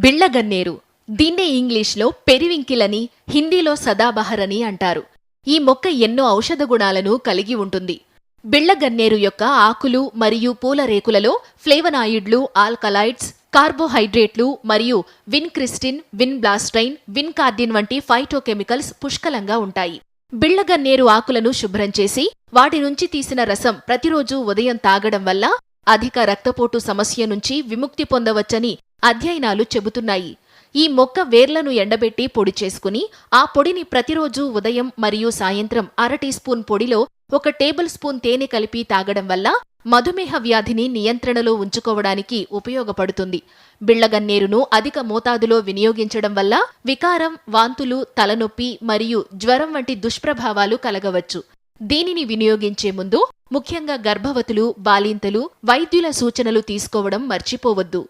బిళ్ళగన్నేరు. దీన్నే ఇంగ్లీష్లో పెరివింకిల్ అని హిందీలో సదాబహర్ అని అంటారు. ఈ మొక్క ఎన్నో ఔషధ గుణాలను కలిగి ఉంటుంది. బిళ్ళగన్నేరు యొక్క ఆకులు మరియు పూల రేకులలో ఫ్లేవనాయిడ్లు ఆల్కలాయిడ్స్ కార్బోహైడ్రేట్లు మరియు విన్ క్రిస్టిన్ విన్ బ్లాస్టైన్ విన్ వంటి ఫైటోకెమికల్స్ పుష్కలంగా ఉంటాయి. బిళ్ళగన్నేరు ఆకులను శుభ్రం చేసి వాటి నుంచి తీసిన రసం ప్రతిరోజు ఉదయం తాగడం వల్ల అధిక రక్తపోటు సమస్య నుంచి విముక్తి పొందవచ్చని అధ్యయనాలు చెబుతున్నాయి. ఈ మొక్క వేర్లను ఎండబెట్టి పొడి చేసుకుని ఆ పొడిని ప్రతిరోజు ఉదయం మరియు సాయంత్రం అర టీ స్పూన్ పొడిలో ఒక టేబుల్ స్పూన్ తేనె కలిపి తాగడం వల్ల మధుమేహ వ్యాధిని నియంత్రణలో ఉంచుకోవడానికి ఉపయోగపడుతుంది. బిళ్ళగన్నేరును అధిక మోతాదులో వినియోగించడం వల్ల వికారం వాంతులు తలనొప్పి మరియు జ్వరం వంటి దుష్ప్రభావాలు కలగవచ్చు. దీనిని వినియోగించే ముందు ముఖ్యంగా గర్భవతులు బాలింతలు వైద్యుల సూచనలు తీసుకోవడం మర్చిపోవద్దు.